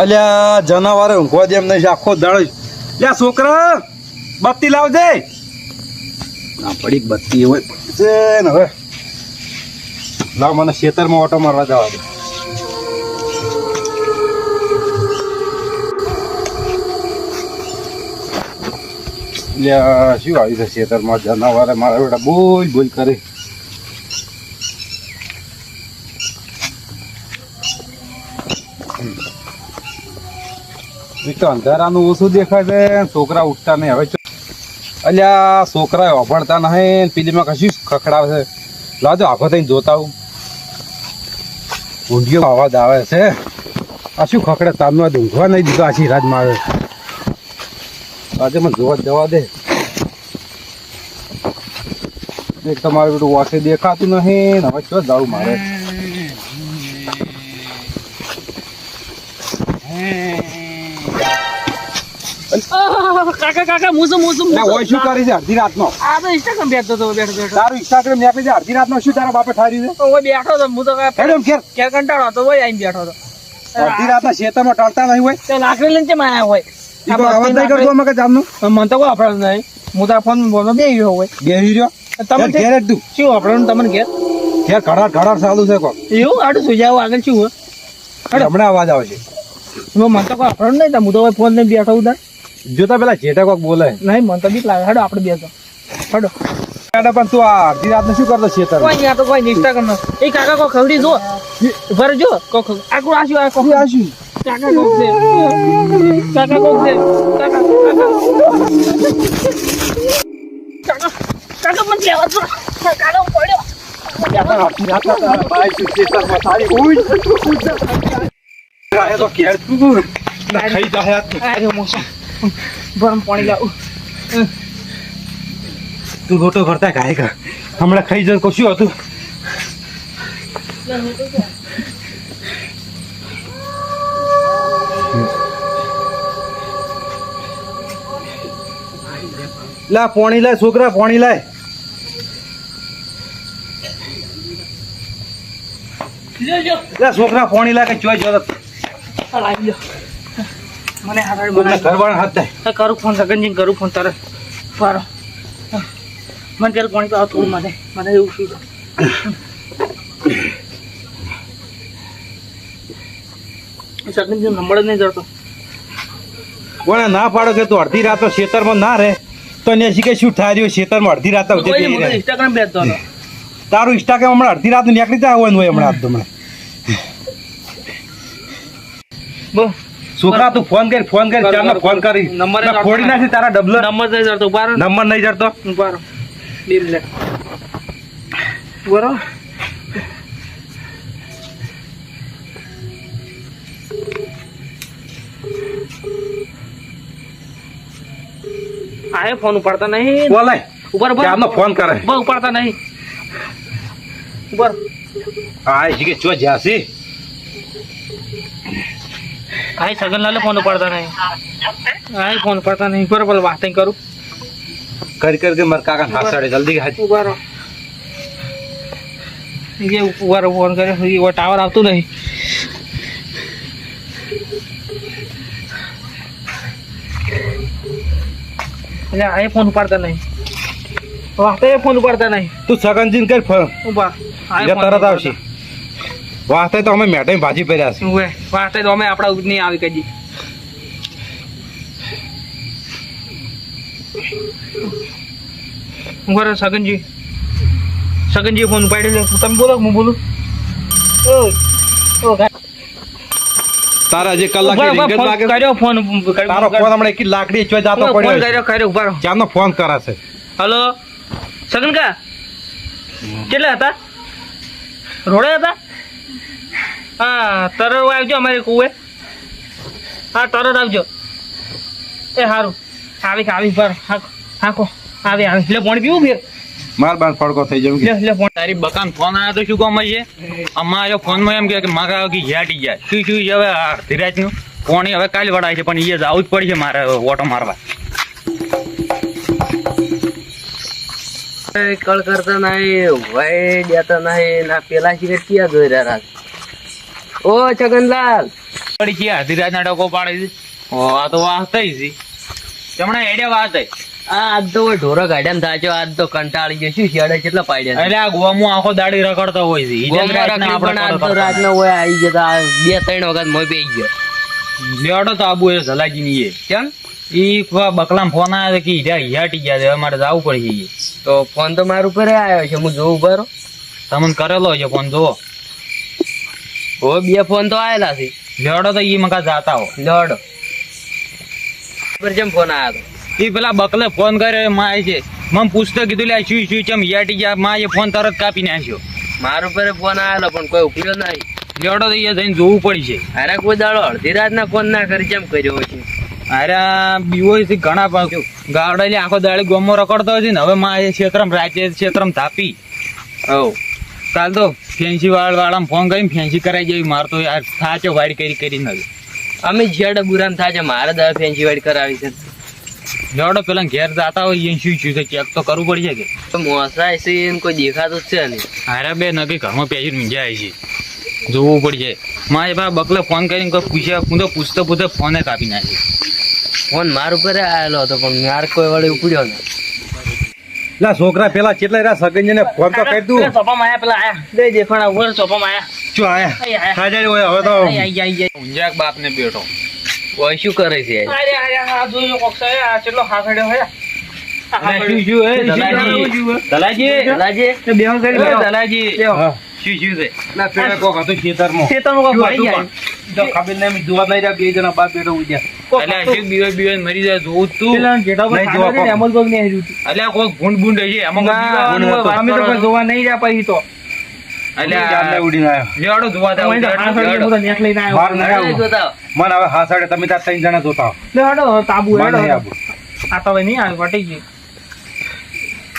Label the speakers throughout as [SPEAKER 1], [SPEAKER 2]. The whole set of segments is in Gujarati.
[SPEAKER 1] અલ્યા, જનાવરે ઊંઘવા દે એમ નહીં આખો દાડો લ્યા, છોકરા, બત્તી લાવજે. ના, પડી બત્તી હોય. છે ને હવે. લાવ, મને ખેતરમાં ઓટો મારવા જવા દે. લ્યા, શું આવી છે ખેતરમાં? જનાવરે મારા બેટા બોલ બોલ કરે. તો અંધારાનું ઓછું દેખાય છે, છોકરા ઉઠતા નહીં. હવે અલ્યા છોકરા વાપરતા નહીં પીલી પેલીમાં કશું ખખડાવે છે? લાજો આખો થઈને જોતા હું ઊંધિયો અવાજ આવે છે. આ શું ખખડે? તારનો ઊંઘવા નહીં દીધો આછી રાજમાં આવે આજે મને જોવા જવા દે. એક તમારું બધું વાસે દેખાતું નહીં હવે શું દારૂ મારે.
[SPEAKER 2] કાકા કાકા મુસુમ મુસુમ
[SPEAKER 1] લે, ઓય શું કરી છે અડધી રાતનો?
[SPEAKER 2] આ તો ઇન્સ્ટાગ્રામ બેઠો તો બેઠો બેઠો.
[SPEAKER 1] તારું ઇન્સ્ટાગ્રામ નીકળી છે અડધી રાતનો શું તારા બાપે ઠાર્યું છે?
[SPEAKER 2] ઓય બેઠો તો હું તો કાંઈ
[SPEAKER 1] કેર એમ
[SPEAKER 2] કંટાળો તો ઓય આઈને બેઠો તો
[SPEAKER 1] અડધી રાતના ખેતરમાં ટળતા નહીં હોય?
[SPEAKER 2] તો લાકડી લઈને કેમ આયા હોય?
[SPEAKER 1] ઈ કોઈ અવાજ નહીં કરતો અમે કે જામનું.
[SPEAKER 2] મને તો કોઈ આપણે નહીં. હું તો ફોન બોલો બે ગયો હોય.
[SPEAKER 1] બે રહ્યો?
[SPEAKER 2] તમે
[SPEAKER 1] ઘેર તું.
[SPEAKER 2] શું આપણે તમને ઘેર?
[SPEAKER 1] ઘેર ઘડાટ ઘડાટ ચાલુ છે કોક.
[SPEAKER 2] એવું? આડું સુઈ જાવ આગળ શું હોય?
[SPEAKER 1] હમણાં અવાજ આવે છે.
[SPEAKER 2] મને તો કોઈ આપણો નહીં હું તો ફોન નહીં બેઠો ઉધર
[SPEAKER 1] જોતા પેલા જેઠા કોક બોલે
[SPEAKER 2] નહીં મને તો બીક લાગે. હેડો આપણે બે તો.
[SPEAKER 1] હડો. કાડા પણ તું આ અડધી રાતનું શું કરતો ખેતર
[SPEAKER 2] કોઈ આ તો કોઈ ઇન્સ્ટાગ્રામ એ કાકા કોઈ ખવડી જો. ભર જો. કોક આકુ આશુ આ કોક
[SPEAKER 1] આશુ.
[SPEAKER 2] કાકા કોક છે. કાકા કોક છે. કાકા કાકા. કાકા મને લેવા જો કાકા પડ્યો.
[SPEAKER 1] ખાઈ જાય
[SPEAKER 2] અરે મોસમ. ગરમ પાણી લાવું.
[SPEAKER 1] તું ગોટો કરતા ખાય કા હમણાં ખાઈ જાય કશું હતું? લા પોણી લાય છોકરા પોણી લાય. લા છોકરા પોણી લાય કે ચોય
[SPEAKER 2] જો લાવી લ્યો. મને
[SPEAKER 1] આગળ
[SPEAKER 2] મને
[SPEAKER 1] ઘર વાળા હાથ થાય
[SPEAKER 2] કરું ફોન સગનજી કરું ફોન તારે. પારો મને ત્યારે પાણી પાવ થોડું મને મને એવું શું સગનજી નંબર જ નહીં જતો.
[SPEAKER 1] કોણે ના પાડો કે તું અડધી રાતો ખેતરમાં ના રહે? તો ને શીખે શું થાય રહ્યું? ખેતરમાં અડધી રાત.
[SPEAKER 2] ઇન્સ્ટાગ્રામ બેસતો
[SPEAKER 1] તારું ઇન્સ્ટાગ્રામ હમણાં અડધી રાત નીકળી જાય હોય હમણાં હમણાં
[SPEAKER 2] બોલ
[SPEAKER 1] છોકરા તું ફોન કરી ફોન કરી
[SPEAKER 2] ચાલ
[SPEAKER 1] ફોન
[SPEAKER 2] કરી. નંબર
[SPEAKER 1] ફોડી નાખી તારા ડબલો
[SPEAKER 2] નંબર નહીં જડતો
[SPEAKER 1] નંબર નહીં જડતો
[SPEAKER 2] ઊભા રહો બે મિનિટ રહો ફોન ઉપાડતા નહીં.
[SPEAKER 1] બોલાય
[SPEAKER 2] ઉપર ઉપર
[SPEAKER 1] ચાલનો ફોન કરે.
[SPEAKER 2] ઉપર ઉપાડતા નહીં. ઉપર
[SPEAKER 1] આય કે ચો જ્યાસી
[SPEAKER 2] આય સગનલાલે ફોન ઉપાડતા નહીં. આય ફોન ઉપાડતા નહીં. બોલ વાત કરું.
[SPEAKER 1] કરી કરી કે મારા કાકા હાસાડે જલ્દી હાજ
[SPEAKER 2] ઉભારો એ ઉભારો ફોન કર્યો એ ટાવર આવતું નહીં. એટલે આ ફોન ઉપાડતા નહીં. વાતે ફોન ઉપાડતા નહીં.
[SPEAKER 1] તું સગનજીન કર ફોન.
[SPEAKER 2] ઊભા. આ
[SPEAKER 1] તરત આવશે. વાસ્તે તો અમે મેટે ભાજી પહેર્યા છે
[SPEAKER 2] ઓએ વાસ્તે તો અમે આપણા ઉદ નહીં આવી કજી ઊભા સગનજી? સગનજી ફોન ઉપાડી લે તમે બોલો હું બોલું? ઓ ઓ
[SPEAKER 1] તારા જે કલાક
[SPEAKER 2] ઊભા રહો, કર્યો ફોન
[SPEAKER 1] તારો ફોન હમણાં એક લાકડી ચોય જાતો પડ્યો છે.
[SPEAKER 2] કર્યો કર્યો ઊભા રહો.
[SPEAKER 1] ફોન કરે
[SPEAKER 2] હલો? સગન કા કેટલા હતા? રોડે હતા? હા તરત આવજો અમારી કુએ હા તરત આવજો. એ સારું આવી આવી પર હાકો હાકો. આવી આવી. લે પાણી પીવું ફેર?
[SPEAKER 1] માર બાર ફડકો થઈ જવું
[SPEAKER 2] લે લે ફોન
[SPEAKER 3] તારી બકાન ફોન આવ્યો તો શું કામ છે અમારો ફોનમાં એમ કે કે મારા કે ઝાટી જાય. શું શું હવે આ ધીરાજનું ફોન હવે કાલે વડાય છે પણ એ આવું જ પડશે મારે ઓટો મારવા.
[SPEAKER 4] કળ કરતા નહીં ભાઈ દેતા નહીં ના પેલા સિગરેટ ક્યાં જોઈ રહ્યા ઓ છગનલાલ
[SPEAKER 3] પડી કે અડધી ના ડકો પાડે છે. ઓ આ તો વાત થઈ છે. તમને એડે વાત થઈ.
[SPEAKER 4] આ આજ તો ઢોરો ગાડ્યા થાચો આજ તો કંટાળી ગયો. શું શેડે કેટલા પાડ્યા
[SPEAKER 3] એટલે આ ગોમું આખો દાડી રખડતો હોય છે. ઈ જેમ
[SPEAKER 4] ગોમમાં
[SPEAKER 3] રાતના
[SPEAKER 4] રાખી પણ આજ તો
[SPEAKER 3] કરતા
[SPEAKER 4] રાતનો હોય આવી જતા બે ત્રણ વખત મોય પી ગયો.
[SPEAKER 3] લેવડો તો આબુ એ જલાજી ની એ.
[SPEAKER 4] કેમ?
[SPEAKER 3] ઈ બકલામ ફોન આવ્યો કે ઈજા હિયાટી ગયા છે. હવે મારે જવું પડશે.
[SPEAKER 4] તો ફોન તો મારું ઉપર આવ્યો છે. હું જોઉં બરો
[SPEAKER 3] તમને કરેલો છે ફોન જુઓ.
[SPEAKER 4] હો બે ફોન તો આયેલા છે.
[SPEAKER 3] લડો તો ઈ મકા જાતા હો.
[SPEAKER 4] લડો પર જેમ ફોન આવ્યો
[SPEAKER 3] ઈ પેલા બકલે ફોન કર્યો માયમાં છે. મમ પૂછતો કીધું લે શું શું ચમ યાટી ગયા? માં એ ફોન તરત કાપી નાખ્યો.
[SPEAKER 4] મારો ઉપર ફોન આવેલો પણ કોઈ ઉપડ્યો નહીં.
[SPEAKER 3] લડો તો ઈ જઈને જોવું પડશે
[SPEAKER 4] અરે કોઈ દાડો અડધી રાતના ફોન ના કરી કેમ કર્યો છે?
[SPEAKER 3] અરે બીવો છે ઘણા પાછું ગાવડા આખો દાળી ગોમો રખડતો છે ને હવે માં એ ક્ષેત્રમ રાતે ક્ષેત્રમ તાપી
[SPEAKER 4] હવ
[SPEAKER 3] કાલ તો ફેન્સી વાળ વાળા ફોન કરીને ફેન્સી કરાઈ જેવી મારતો યાર થાચો વાડી કરી કરી નથી
[SPEAKER 4] અમે છેડે બુરામ થાય મારે દવા ફેન્સી વાળી કરાવી છે.
[SPEAKER 3] જોડો પેલા ઘેર જાતા હોય એ શું શું છે? ચેક તો કરવું પડશે કે?
[SPEAKER 4] તો મોસાય છે એમ કોઈ દેખાતું જ છે નહીં.
[SPEAKER 3] અરે બે નગી ઘરમાં પેસી મીંજાય છે. જોવું પડશે મારે ભાઈ બકલે ફોન કરીને કોઈ પૂછ્યા હું તો પૂછતો પૂછતો ફોને કાપી નાખી.
[SPEAKER 4] ફોન માર ઉપર આવેલો હતો પણ માર કોઈ વડે ઉપડ્યો ને
[SPEAKER 1] લા છોકરા પેલા કેટલા રહ્યા? સગનજીને ફોન તો કરી દઉં.
[SPEAKER 2] સોપા માં આયા પેલા આયા. દે દેખાણા ઉપર આયા
[SPEAKER 1] શું આયા.
[SPEAKER 2] ચો આયા.
[SPEAKER 1] હાજર હોય હવે તો
[SPEAKER 2] આઈ.
[SPEAKER 3] બાપ ને બેઠો.
[SPEAKER 4] ઓય શું કરે છે?
[SPEAKER 2] અરે અરે આ જોયો લો કોક છે આ કેટલો હાથડ્યો હે આ
[SPEAKER 3] અરે શું શું એ? દલાજી. દલાજી
[SPEAKER 4] લાજે
[SPEAKER 2] તે બેહો કરી
[SPEAKER 3] દલાજી. શું શું છે?
[SPEAKER 1] ના પેલા કોક હતું ખેતરમાં.
[SPEAKER 2] ખેતરનું કોક ભરી જાય.
[SPEAKER 1] તો ખબર નહીં જોવા નહીં રહ્યા બે જણા બાપ બેઠો ઉડ્યા
[SPEAKER 3] એટલે
[SPEAKER 2] હતું.
[SPEAKER 3] શું બીવે બીવે મરી જાય જોવું તું.
[SPEAKER 2] પેલા જેઠા પર ખાધો
[SPEAKER 1] જોવા
[SPEAKER 2] એમ જ કોક. નહીં હાર્યું હતું.
[SPEAKER 3] એટલે ભૂંડ ભૂંડ હશે. એમાં કોઈ
[SPEAKER 2] ના,
[SPEAKER 3] બીવાનું હોય, વાત
[SPEAKER 2] અમે તો કોઈ જોવા નહીં રહ્યા પછી તો.
[SPEAKER 3] એટલે
[SPEAKER 1] જાનને
[SPEAKER 3] આ
[SPEAKER 1] ઉડીને આવ્યો? સાડે તમે ત્યાં ત્રણ જણા જોતા હો.
[SPEAKER 2] લે હડો, તાબુ
[SPEAKER 1] મને
[SPEAKER 2] હેડો.
[SPEAKER 1] નહીં આવું.
[SPEAKER 2] આ તો હવે નહીં આવે વટી ગયું.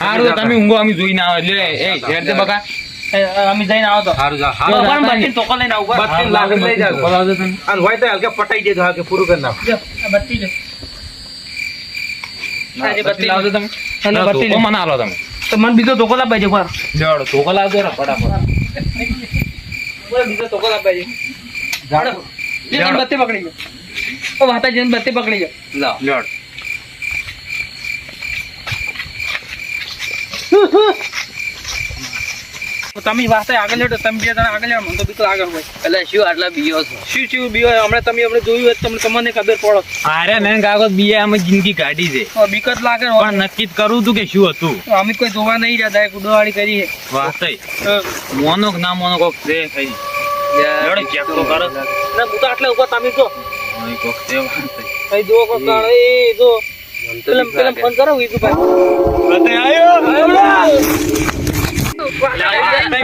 [SPEAKER 3] હારું તમે ઊંઘો અમે જોઈને આવે. લે એ ઝેર તે બકા.
[SPEAKER 2] એ, અમે જઈને આવો તો.
[SPEAKER 1] સારું જા. જા.
[SPEAKER 2] પણ બત્તી ટોકો લઈને આવું.
[SPEAKER 1] બત્તી લાખ લઈ જાજો.
[SPEAKER 3] બોલાવજો તમે
[SPEAKER 1] અને હોય તો હલકે પટાઈ દેજો હા કે પૂરું કરી નાખો.
[SPEAKER 2] જો, આ બત્તી લે. બત્તી
[SPEAKER 3] લાવજો તમે.
[SPEAKER 2] અને બત્તી લે.
[SPEAKER 3] મને આલો તમે.
[SPEAKER 2] તો મને બીજો ટોકો લાવવા છે પર
[SPEAKER 3] લેવડો ધોકો લાવજો ને ફટાફટ.
[SPEAKER 2] બીજો ટોકો લાવવા છે
[SPEAKER 1] જા.
[SPEAKER 2] જે તમે બત્તી પકડી લો. ઓ વાતા જઈને બત્તી પકડી લો.
[SPEAKER 4] લાવ
[SPEAKER 3] લેવડ
[SPEAKER 2] તો તમે વાસ્તે આગળ લેડો તમે બે જણા આગળ લેડો મને તો બીજું આગળ હોય.
[SPEAKER 4] એટલે શું આટલા બીયો છો?
[SPEAKER 2] શું શું બીયો હમણાં તમે હમણાં જોયું હોય તમને તમને ખબર પડો.
[SPEAKER 3] અરે મેં કાગળ બીએ અમે જિંદગી કાઢી છે.
[SPEAKER 2] તો બીકત લાગે ને.
[SPEAKER 3] પણ નક્કી જ કરું તું કે શું હતું.
[SPEAKER 2] અમે કોઈ જોવા નહીં જતા એક ઉડવાળી કરી છે.
[SPEAKER 3] વાસ્તે મોનો ના મોનો કોક છે ખરી લેવડો ચેક તો કરો.
[SPEAKER 2] ના હું તો આટલા ઉપર તમે જો
[SPEAKER 3] કોક છે વાસ્તે
[SPEAKER 2] અહીં જો કોક કાળ. એ જો પેલા પેલા ફોન કરો વિજુભાઈ.
[SPEAKER 3] ફોન બે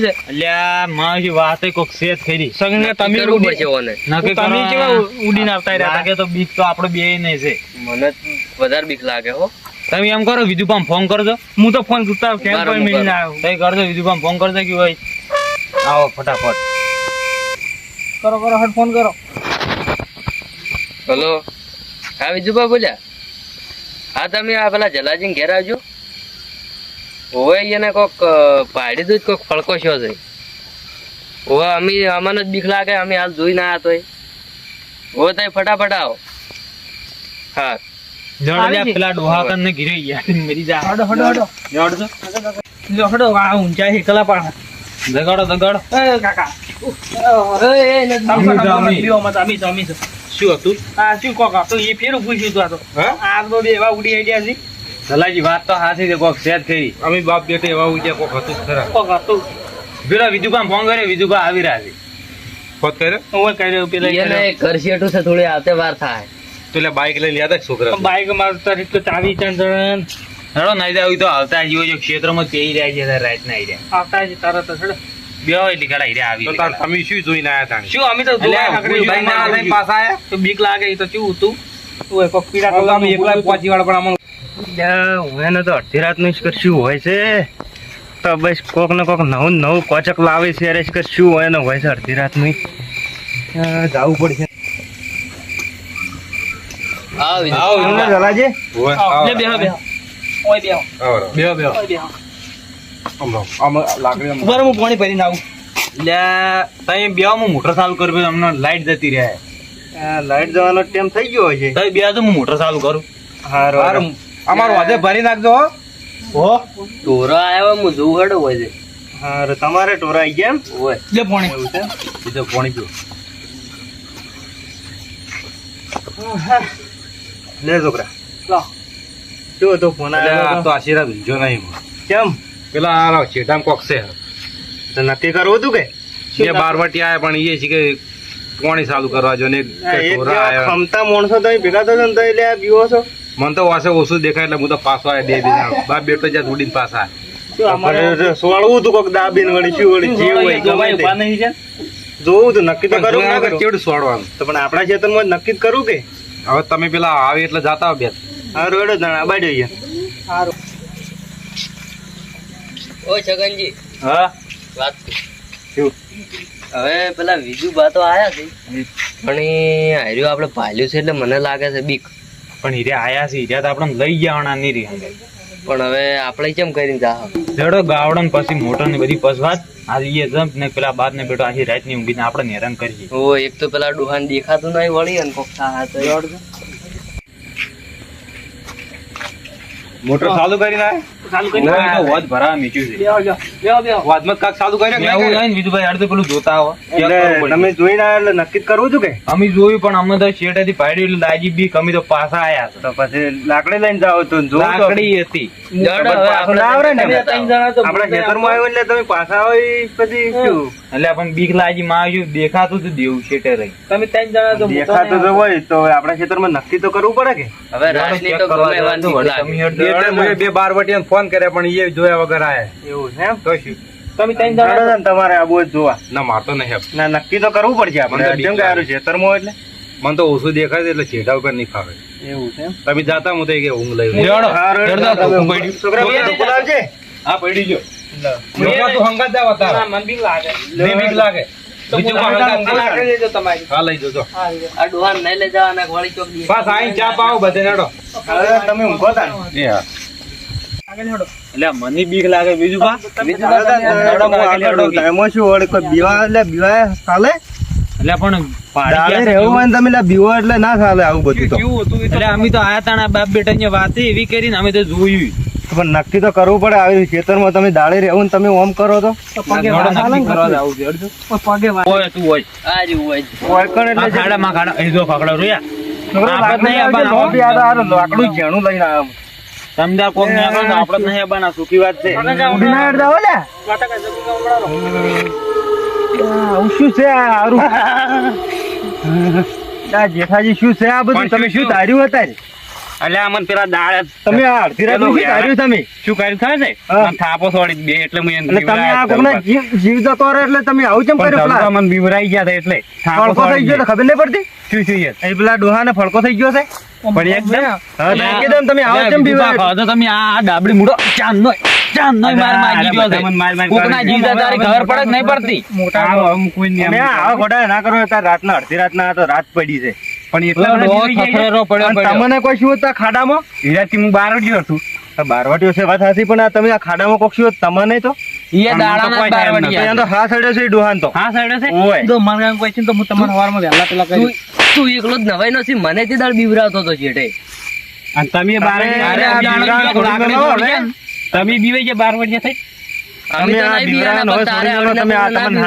[SPEAKER 3] છે
[SPEAKER 2] લાગે છે
[SPEAKER 3] કોક સેજ
[SPEAKER 2] સગને તમે ઉડી-
[SPEAKER 4] પડશે ઓને
[SPEAKER 3] તો બીક તો આપણે બે નહીં છે
[SPEAKER 4] મને વધારે બીક લાગે હો
[SPEAKER 3] તમે એમ કરો વિદુપામ ફોન કરજો
[SPEAKER 2] હું તો ફોન કરતા
[SPEAKER 3] કરજો વિદુપામ ફોન કરજો કે ભાઈ આવો ફટાફટ.
[SPEAKER 2] કરો કરો હટ ફોન કરો.
[SPEAKER 4] હલો. હા વિજુભા બોલ્યા? હા તમે આ પેલા જલાજીને ઘેર આવજો. ઓવે એને કોક પાડી દઉં કોક ફળકો છો છે. ઓવે અમે અમને જ બીક લાગે અમે હાલ જોઈ ના તોય ઓવે તમે ફટાફટ આવો. હા.
[SPEAKER 3] જડ
[SPEAKER 2] આવી
[SPEAKER 3] પેલા ડોહા કન ઘીરે યાર મરી જા.
[SPEAKER 2] હડો હડો હડો.
[SPEAKER 3] જડજો
[SPEAKER 2] હડો આ ઊંચા કલા પાડ.
[SPEAKER 3] દગાડો દગાડો.
[SPEAKER 2] એ કાકા. એ એ ને
[SPEAKER 3] અમી તો અમી.
[SPEAKER 2] તો
[SPEAKER 3] શું હતું?
[SPEAKER 2] આ શું કોક આ તો એ ફેરું પૂછ્યું તું આ તો. આ તો બે એવા ઉડી આઈડિયા છે.
[SPEAKER 3] સલાજી વાત તો હાથી છે કોક સેજ કરી.
[SPEAKER 1] અમે બાપ બેટે એવા ઉડ્યા કોક હતું ખરા.
[SPEAKER 2] કોક હતું.
[SPEAKER 3] પેલા પામ ફોન કરે વિધુ પા આવી રહ્યા છે.
[SPEAKER 1] ફોન કર્યો?
[SPEAKER 2] હું કઈ રહ્યો પેલા
[SPEAKER 4] એને ઘર શેઠું છે થોડી આવતે વાર થાય.
[SPEAKER 1] તો એટલે બાઈક લ્યા યાદ છોકરા
[SPEAKER 2] બાઈકમાં તારી તો ચાવી ચંદન.
[SPEAKER 3] હેડો નહીં જાવ તો આવતા જીવો જો ક્ષેત્રમાં પેઈ રહ્યા છે રાત ના રહ્યા.
[SPEAKER 2] આવતા જ તરત જ હડો.
[SPEAKER 3] બે એટલી કડા હીરા આવી
[SPEAKER 1] તો તમે શું જોઈને આયા તાણી?
[SPEAKER 2] શું અમે તો
[SPEAKER 3] અલ્યા,
[SPEAKER 2] જોવા
[SPEAKER 3] કોઈ
[SPEAKER 2] ભાઈ
[SPEAKER 3] ના
[SPEAKER 2] ના
[SPEAKER 3] લઈને
[SPEAKER 1] આયા.
[SPEAKER 2] તો બીક લાગે એ તો કેવું હતું? ઓય કોક પીડા
[SPEAKER 1] તો અમે એકલા પહોંચી વાળા પણ આમાં
[SPEAKER 2] હું એને તો અડધી રાતનું જ કરશું હોય છે? તો બસ કોક ને કોક નવું નવું કોચક લાવે છે અરે શું હોય ને હોય છે અડધી રાતનું. જવું પડશે.
[SPEAKER 4] આવ.
[SPEAKER 5] જલાજી.
[SPEAKER 2] ઓય બેહો.
[SPEAKER 3] બેહો બેહો.
[SPEAKER 2] ઓય બેહો. હું પાણી ભરીને આવું.
[SPEAKER 3] એટલે તમે હું મોટર ચાલુ કર્યું તમને લાઈટ જતી રહે.
[SPEAKER 5] આ લાઈટ જવાનો ટાઈમ થઈ ગયો છે
[SPEAKER 3] તમે બે તો હું મોટર ચાલુ કરું.
[SPEAKER 5] હારું. અમારું વાદે ભરી નાખજો હો.
[SPEAKER 2] હો?
[SPEAKER 4] ઢોરો આવ્યો હું જોઉં હેડો હોય છે.
[SPEAKER 5] હારું તમારે ટોરાઈ ગયા એમ?
[SPEAKER 4] ઓય
[SPEAKER 2] લે પાણી.
[SPEAKER 5] એવું છે?
[SPEAKER 3] બીજો પાણી પીવો
[SPEAKER 5] લે છોકરા. શું હતો ફોન આવ્યો
[SPEAKER 3] તો આશીર્વાદ ઊંઝો નહીં
[SPEAKER 5] કેમ?
[SPEAKER 3] પેલા આ કોક છે.
[SPEAKER 5] તો નક્કી કરવું હતું કે?
[SPEAKER 3] એ બારવટી આયા પણ એ છે કે પાણી ચાલુ કરવા જો ને
[SPEAKER 5] માણસો તમે ભેગા થશો ને તો એટલે આ છો.
[SPEAKER 3] મને તો વાસે ઓછું દેખાય એટલે હું તો પાછો બે બીજા બાપ બેટો જ્યાં ઉડીને પાછા
[SPEAKER 5] સોળવું હતું કોક દાબીન વળી શું વળી જે હોય જોવું તું નક્કી તો કરું.
[SPEAKER 3] કેવડું સોડવાનું
[SPEAKER 5] તો પણ આપણા ક્ષેત્રમાં જ નક્કી જ કરું કે?
[SPEAKER 3] હવે તમે પેલા આવે એટલે જાતા હો બે.
[SPEAKER 5] હારું હેડો તાણ આબા જઈએ
[SPEAKER 2] સારું
[SPEAKER 4] ઓય છગનજી.
[SPEAKER 3] હા?
[SPEAKER 4] વાત.
[SPEAKER 5] શું?
[SPEAKER 4] હવે પેલા બીજું બા તો આયા છે પણ એ હાર્યું આપણે પાલ્યું છે એટલે મને લાગે છે બીક.
[SPEAKER 3] પણ હીરે આયા છે હીરા તો આપણે લઈ જવાના નહીં રહી
[SPEAKER 4] પણ હવે આપણે કેમ કરીને જા?
[SPEAKER 3] જડો ગાવડન પછી મોટર ને બધી પસવાત આજે એ જમ્પ ને પેલા બાદ ને બેટો આખી રાતની ઊંઘીને આપણે હેરાન કરીએ.
[SPEAKER 4] ઓ એક તો પેલા ડુહાન દેખાતું નહીં વળી અને કોક થા તો
[SPEAKER 3] મોટર ચાલુ કરીને આયા?
[SPEAKER 2] ચાલુ કરી
[SPEAKER 3] તો છે.
[SPEAKER 2] જો
[SPEAKER 3] કાંક તો પેલું જોતા આવો.
[SPEAKER 5] તમે એટલે નક્કી કરવું કે?
[SPEAKER 3] અમે જોયું પણ અમે તો શેઠેથી પાડી એટલે લાગી બીક અમે તો પાછા આયા
[SPEAKER 5] તો પછી લાકડી લઈને જાઓ તો જોવું
[SPEAKER 3] લાકડી હતી.
[SPEAKER 4] જડ હવે
[SPEAKER 5] પાછું ના આવડે ને?
[SPEAKER 2] તમે ત્રણ જણા તો
[SPEAKER 5] આપણા ખેતરમાં આવ્યો એટલે તમે પાછા આવો પછી શું?
[SPEAKER 3] એટલે પણ બીક લાગી માં આવ્યું દેખાતું હતું દેવું શેઠે રહી.
[SPEAKER 2] તમે ત્રણ જણા તો
[SPEAKER 5] દેખાતું તો હોય તો આપડા ખેતરમાં નક્કી તો કરવું પડે કે?
[SPEAKER 4] હવે તો ગમે
[SPEAKER 3] મેં બે બાર વટી ફોન કર્યા પણ એ જોયા વગર આયા
[SPEAKER 5] એવું છે એમ?
[SPEAKER 3] તો શું?
[SPEAKER 2] તમે ત્રણ જણા
[SPEAKER 5] તમારે આબુ જોવા.
[SPEAKER 3] ના મારતો નહીં હવે.
[SPEAKER 5] ના નક્કી તો કરવું પડશે આપણે. કેમ કે
[SPEAKER 3] લાગે.
[SPEAKER 5] છે તરમો એટલે.
[SPEAKER 3] મને તો ઓછું દેખાય છે એટલે છેડા ઉપર નહીં ફાવે.
[SPEAKER 5] એવું છે
[SPEAKER 3] તમે જાતા હું તો કે ઊંઘ લઈ.
[SPEAKER 5] છોકરા લાવજે.
[SPEAKER 3] હા પડી ગયો. તું હંગાત જાવ
[SPEAKER 2] ના,
[SPEAKER 3] તારા.
[SPEAKER 2] મને બીક લાગે.
[SPEAKER 3] બે બીક લાગે.
[SPEAKER 2] તો
[SPEAKER 3] બીજું
[SPEAKER 2] હું
[SPEAKER 3] કોઈ
[SPEAKER 2] તમને
[SPEAKER 3] હંગાત ના
[SPEAKER 2] નાખી દેજો તમારી.
[SPEAKER 3] હા લઈ જજો.
[SPEAKER 4] આ ડોહાન નહીં લઈ જવાના વળી ચોક દી.
[SPEAKER 3] પાસ આઈને ચા પાવ બધે હેડો
[SPEAKER 5] તમે ઊંઘો તાણ.
[SPEAKER 3] એ હા
[SPEAKER 2] આગળ હેડો.
[SPEAKER 3] એટલે મને બીક લાગે બીજું બા.
[SPEAKER 5] બીજું બધા હેડો, હું આગળ રહું. એમાં શું વળી કોઈ બીવા એટલે બીવાય ચાલે
[SPEAKER 3] એટલે પણ
[SPEAKER 5] દાડે રહેવું હોય તમે બીવો એટલે ના ચાલે આવું બધું તો.
[SPEAKER 3] એટલે અમે તો આયા તાણા બાપ બેટા ની વાત એવી કરીને અમે તો જોયું.
[SPEAKER 5] પણ નક્કી તો કરવું પડે આવી ખેતરમાં તમે દાડે રહેવું ને તમે ઓમ કરો તો.
[SPEAKER 2] પગે
[SPEAKER 3] તું
[SPEAKER 4] હોય.
[SPEAKER 5] એટલે
[SPEAKER 3] ખાડા માં ખાડા જો રોયા. આપણે નહીં
[SPEAKER 5] લાકડું ઝીણું લઈને આવ્યો.
[SPEAKER 3] સમજાર કોક ને આપણે તો આપણે નહીં આવવાના, સુખી વાત છે.
[SPEAKER 5] ના આવું શું છે આ હારું? આ જેઠાજી શું છે? આ બધું તમે
[SPEAKER 3] શું
[SPEAKER 5] શું ધાર્યું અત્યારે
[SPEAKER 3] એટલે આમાં પેલા દાળ
[SPEAKER 5] તમે અડધી રાત શું કર્યું તમે?
[SPEAKER 3] શું કર્યું થાય છે? થાપો છોડી બે એટલે
[SPEAKER 5] મેં તમે આ કોકના જીવ જીવ જતો રહે એટલે તમે આવું કેમ કર્યું પેલા?
[SPEAKER 3] મને બીવરાઈ ગયા હતા એટલે.
[SPEAKER 5] ફળકો થઈ ગયો ખબર નહીં પડતી?
[SPEAKER 3] શું શું યાર?
[SPEAKER 5] એ પેલા ડોહાને ફળકો થઈ ગયો છે?
[SPEAKER 3] પણ એકદમ
[SPEAKER 5] હા એકદમ તમે આવો કેમ બીવાય?
[SPEAKER 3] તો તમે આ ડાબડી મૂડો. ચાંદ નો ચાંદ નો માર માગી ગયો છે. કોકના જીવતા તારી ખબર પડે નહીં પડતી?
[SPEAKER 2] મોટા
[SPEAKER 5] તમે આ ખોટા ના કરો રાતના અડધી રાતના ના તો રાત પડી છે.
[SPEAKER 3] પણ એટલા
[SPEAKER 5] તમને કોઈ શું હતા ખાડામાં?
[SPEAKER 3] હીરાથી હું બહાર ગયો છું.
[SPEAKER 5] બારવાટીઓ છે વાત સાચી પણ આ તમે આ ખાડામાં કોક શું તમને તો
[SPEAKER 3] ઈ દાડાના
[SPEAKER 5] તો અહીંયા તો હા સડ્યો છે ડોહાન તો.
[SPEAKER 3] હા સાઈડ છે?
[SPEAKER 5] ઓય.
[SPEAKER 2] તો મને એમ તો હું તમારા પેલા કરી
[SPEAKER 4] તું એકલો જ નવાઈ મને તે દાડ બીવરાવતો
[SPEAKER 3] અને તમે બાર. તમે છે વાગ્યા થઈ?
[SPEAKER 4] અમે
[SPEAKER 5] આ
[SPEAKER 4] બીવરાના,
[SPEAKER 5] તમે આ તમને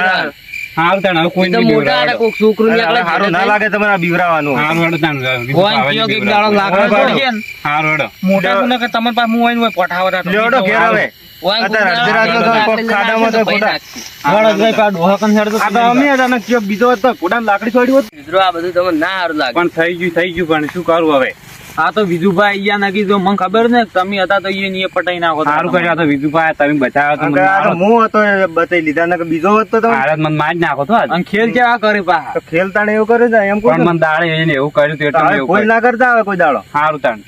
[SPEAKER 4] બીવરાવે.
[SPEAKER 5] હા-
[SPEAKER 3] હા આવતા ને હવે કોઈ નહીં
[SPEAKER 4] મોટા. કોક છોકરું ની એકલા
[SPEAKER 5] હારું ના લાગે તમારે આ બીવરાવાનું
[SPEAKER 3] હારું હેડો તાન, બીજું કયો કે દાડો લાકડા ને. હારું હેડો.
[SPEAKER 2] મોટા કે તમારી પાસે હું
[SPEAKER 5] ઘેર
[SPEAKER 4] લાકડી
[SPEAKER 3] કન
[SPEAKER 4] લાગે.
[SPEAKER 3] પણ થઈ ગયું થઈ ગયું પણ શું કરું હવે? આ તો વિજુભાઈ અહીંયા નાખી જો મને ખબર ને તમે હતા તો અહીંયા નીએ પટાઈ નાખો સારું કર્યું આ તો વિજુભાઈ તમે બચાવ્યો તો
[SPEAKER 5] આ હું હતો એ બતાવી લીધા ને બીજો હતો તો. તમે
[SPEAKER 3] હાલત મને માર જ નાખો તો આજ. અને ખેલ કેવા કરે પા
[SPEAKER 5] તો ખેલતા ને એવું કરે છે એમ
[SPEAKER 3] કોણ મને દાડે એને એવું કર્યું તો એટલે એવું
[SPEAKER 5] ભૂલ ના કરતા આવે કોઈ દાડો?
[SPEAKER 3] સારું તાણ.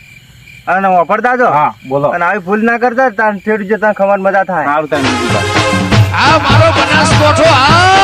[SPEAKER 5] અને વાપરતા જો
[SPEAKER 3] હા બોલો.
[SPEAKER 5] અને આવી ભૂલ ના કરતા તાણ ઠેઠ જતા ખબર મજા થાય.
[SPEAKER 3] સારું તાણ
[SPEAKER 6] આ મારો બનાસકોઠો આ